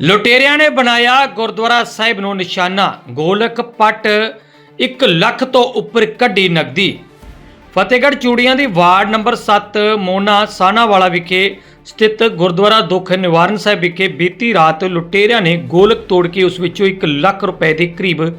ਲੁਟੇਰਿਆਂ ਨੇ ਬਣਾਇਆ ਗੁਰਦੁਆਰਾ ਸਾਹਿਬ ਨੂੰ ਨਿਸ਼ਾਨਾ। ਗੋਲਕ ਪੱਟ 1 ਲੱਖ ਤੋਂ ਉੱਪਰ ਕੱਢੀ ਨਕਦੀ। ਫਤਿਹਗੜ੍ਹ ਚੂੜੀਆਂ ਦੀ ਵਾਰਡ ਨੰਬਰ 7 ਮੋਨਾ, ਸਾਨਾਵਾਲਾ ਵਿਖੇ ਸਥਿਤ ਗੁਰਦੁਆਰਾ ਦੁੱਖ ਨਿਵਾਰਨ ਸਾਹਿਬ ਵਿਖੇ ਬੀਤੀ ਰਾਤ ਲੁਟੇਰਿਆਂ ਨੇ ਗੋਲਕ ਤੋੜ ਕੇ ਉਸ ਵਿੱਚੋਂ 1 ਲੱਖ ਰੁਪਏ ਦੇ ਕਰੀਬ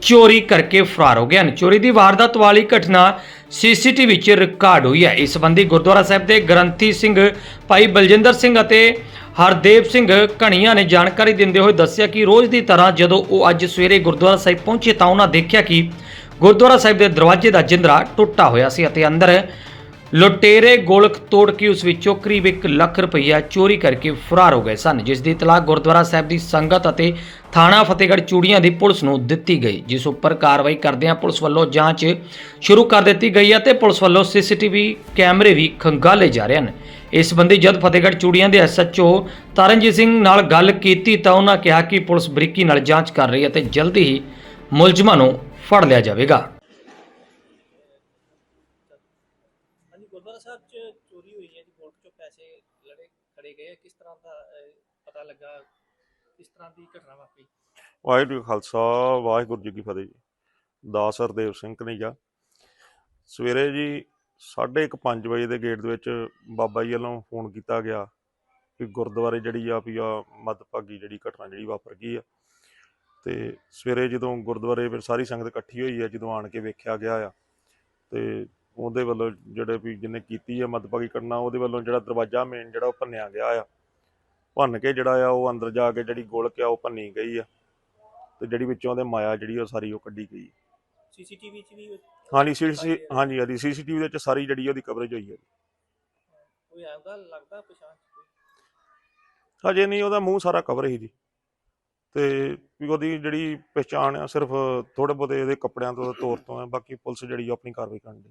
ਚੋਰੀ ਕਰਕੇ ਫਰਾਰ ਹੋ ਗਏ ਹਨ। ਚੋਰੀ ਦੀ ਵਾਰਦਾਤ ਵਾਲੀ ਘਟਨਾ ਸੀਸੀਟੀਵੀ 'ਚ ਰਿਕਾਰਡ ਹੋਈ ਹੈ। ਇਸ ਸੰਬੰਧੀ ਗੁਰਦੁਆਰਾ ਸਾਹਿਬ ਦੇ ਗ੍ਰੰਥੀ ਸਿੰਘ, ਭਾਈ ਬਲਜਿੰਦਰ ਸਿੰਘ ਅਤੇ ਹਰਦੇਵ ਸਿੰਘ ਘਣੀਆਂ ਨੇ ਜਾਣਕਾਰੀ ਦਿੰਦੇ ਹੋਏ ਦੱਸਿਆ ਕਿ ਰੋਜ਼ ਦੀ ਤਰ੍ਹਾਂ ਜਦੋਂ ਉਹ ਅੱਜ ਸਵੇਰੇ ਗੁਰਦੁਆਰਾ ਸਾਹਿਬ ਪਹੁੰਚੇ ਤਾਂ ਉਹਨਾਂ ਦੇਖਿਆ ਕਿ ਗੁਰਦੁਆਰਾ ਸਾਹਿਬ ਦੇ ਦਰਵਾਜ਼ੇ ਦਾ ਜਿੰਦਰਾ ਟੁੱਟਾ ਹੋਇਆ ਸੀ ਅਤੇ ਅੰਦਰ ਲੁਟੇਰੇ ਗੋਲਕ ਤੋੜ ਕੇ ਉਸ ਵਿੱਚੋਂ ਕਰੀਬ 1 ਲੱਖ ਰੁਪਈਆ ਚੋਰੀ ਕਰਕੇ ਫਰਾਰ ਹੋ ਗਏ ਸਨ, ਜਿਸ ਦੀ ਇਤਲਾਹ ਗੁਰਦੁਆਰਾ ਸਾਹਿਬ ਦੀ ਸੰਗਤ ਅਤੇ ਥਾਣਾ ਫਤਿਹਗੜ੍ਹ ਚੂੜੀਆਂ ਦੀ ਪੁਲਿਸ ਨੂੰ ਦਿੱਤੀ ਗਈ, ਜਿਸ ਉੱਪਰ ਕਾਰਵਾਈ ਕਰਦਿਆਂ ਪੁਲਿਸ ਵੱਲੋਂ ਜਾਂਚ ਸ਼ੁਰੂ ਕਰ ਦਿੱਤੀ ਗਈ ਹੈ ਤੇ ਪੁਲਿਸ ਵੱਲੋਂ ਸੀਸੀਟੀਵੀ ਕੈਮਰੇ ਵੀ ਖੰਗਾਲੇ ਜਾ ਰਹੇ ਹਨ। ਇਸ ਸੰਬੰਧੀ ਜਦ ਫਤਿਹਗੜ੍ਹ ਚੂੜੀਆਂ ਦੇ ਐਸਐਚਓ ਤਰਨਜੀਤ ਸਿੰਘ ਨਾਲ ਗੱਲ ਕੀਤੀ ਤਾਂ ਉਹਨਾਂ ਕਿਹਾ ਕਿ ਪੁਲਿਸ ਬਰੀਕੀ ਨਾਲ ਜਾਂਚ ਕਰ ਰਹੀ ਹੈ ਤੇ ਜਲਦੀ ਹੀ ਮੁਲਜ਼ਮਾਂ ਨੂੰ ਫੜ ਲਿਆ ਜਾਵੇਗਾ। ਗੁਰਦੁਆਰਾ ਸਾਹਿਬ 'ਚ ਚੋਰੀ ਹੋਈ ਹੈ ਜੀ ਗੋਲਕ 'ਚੋਂ ਪੈਸੇ ਲੜੇ ਖੜੇ ਗਏ ਆ। ਕਿਸ ਤਰ੍ਹਾਂ ਦਾ ਅਹ, ਪਤਾ ਲੱਗਾ? ਕਿਸ ਤਰ੍ਹਾਂ ਦੀ ਘਟਨਾ ਵਾਪਰੀ? ਵਾਹਿਗੁਰੂ ਜੀ ਕਾ ਖਾਲਸਾ ਵਾਹਿਗੁਰੂ ਜੀ ਕੀ ਫਤਿਹ ਜੀ। ਦਾਸ ਹਰਦੇਵ ਸਿੰਘ ਕਨਈਆ ਸਵੇਰੇ ਜੀ 1:30 ਵਜੇ ਦੇ ਗੇਟ ਦੇ ਵਿੱਚ ਬਾਬਾ ਜੀ ਵੱਲੋਂ ਫੋਨ ਕੀਤਾ ਗਿਆ ਕਿ ਗੁਰਦੁਆਰੇ ਜਿਹੜੀ ਆ ਵੀ ਆ ਮੱਧਭਾਗੀ ਜਿਹੜੀ ਘਟਨਾ ਜਿਹੜੀ ਵਾਪਰ ਗਈ ਆ। ਤੇ ਸਵੇਰੇ ਜਦੋਂ ਗੁਰਦੁਆਰੇ ਫਿਰ ਸਾਰੀ ਸੰਗਤ ਇਕੱਠੀ ਹੋਈ ਆ ਜਦੋਂ ਆਣ ਕੇ ਵੇਖਿਆ ਗਿਆ ਆ ਤੇ ਉਹਦੇ ਵੱਲੋਂ ਜਿਹੜੇ ਵੀ ਜਿਹਨੇ ਕੀਤੀ ਆ ਮੱਧਭਾਗੀ ਘਟਨਾ ਉਹਦੇ ਵੱਲੋਂ ਜਿਹੜਾ ਦਰਵਾਜ਼ਾ ਮੇਨ ਜਿਹੜਾ ਉਹ ਭੰਨਿਆ ਗਿਆ ਆ। ਭੰਨ ਕੇ ਜਿਹੜਾ ਆ ਉਹ ਅੰਦਰ ਜਾ ਕੇ ਜਿਹੜੀ ਗੋਲਕ ਆ ਉਹ ਭੰਨੀ ਗਈ ਆ ਤੇ ਜਿਹੜੀ ਵਿੱਚੋਂ ਉਹਦੇ ਮਾਇਆ ਜਿਹੜੀ ਉਹ ਸਾਰੀ ਉਹ ਕੱਢੀ ਗਈ। ਸੀਸੀਟੀਵੀ 'ਚ ਵੀ ਹਾਂਜੀ ਹਾਂਜੀ ਹਾਂਜੀ ਸੀਸੀਟੀਵੀ ਦੇ ਵਿੱਚ ਸਾਰੀ ਜਿਹੜੀ ਉਹਦੀ ਕਵਰੇਜ ਹੋਈ ਹੈ ਕੋਈ ਆਉਂਦਾ ਲੱਗਦਾ ਪਛਾਣ ਹਜੇ ਨਹੀਂ ਉਹਦਾ ਮੂੰਹ ਸਾਰਾ ਕਵਰ ਹੀ ਜੀ। ਤੇ ਵੀ ਉਹਦੀ ਜਿਹੜੀ ਪਛਾਣ ਆ ਸਿਰਫ ਥੋੜੇ ਬਹੁਤੇ ਇਹਦੇ ਕੱਪੜਿਆਂ ਤੋਂ ਤੌਰ ਤੋਂ ਹੈ ਬਾਕੀ ਪੁਲਿਸ ਜਿਹੜੀ ਆਪਣੀ ਕਾਰਵਾਈ ਕਰਨ ਦੀ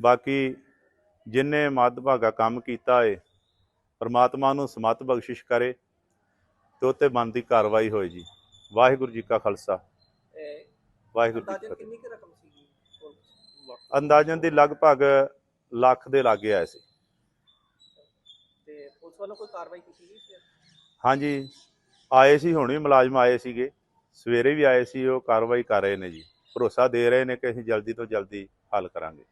ਬਾਕੀ ਜਿਨੇ ਮੱਧਭਾਗਾ ਕੰਮ ਕੀਤਾ ਏ ਪਰਮਾਤਮਾ ਨੂੰ ਸਮਤ ਬਖਸ਼ਿਸ਼ ਕਰੇ ਤੇ ਉੱਤੇ ਬਣਦੀ ਕਾਰਵਾਈ ਹੋਏ ਜੀ। ਵਾਹਿਗੁਰੂ ਜੀ ਕਾ ਖਾਲਸਾ। ਵਾਹਿਗੁਰੂ ਜੀ ਕੀ ਅੰਦਾਜ਼ਨ ਫਤਿਹ। ਦੀ ਲਗਭਗ ਲੱਖ ਦੇ ਲਾਗੇ ਆਏ ਸੀ। ਤੇ ਪੁਲਿਸ ਵੱਲੋਂ ਕੋਈ ਕਾਰਵਾਈ ਕੀਤੀ ਗਈ? ਹਾਂਜੀ ਆਏ ਸੀ ਹੁਣੇ ਮੁਲਾਜ਼ਮ ਆਏ ਸੀਗੇ। ਸਵੇਰੇ ਵੀ ਆਏ ਸੀ ਉਹ ਕਾਰਵਾਈ ਕਰ ਰਹੇ ਨੇ ਜੀ। ਭਰੋਸਾ ਦੇ ਰਹੇ ਨੇ ਕਿ ਅਸੀਂ ਜਲਦੀ ਤੋਂ ਜਲਦੀ ਹੱਲ ਕਰਾਂਗੇ।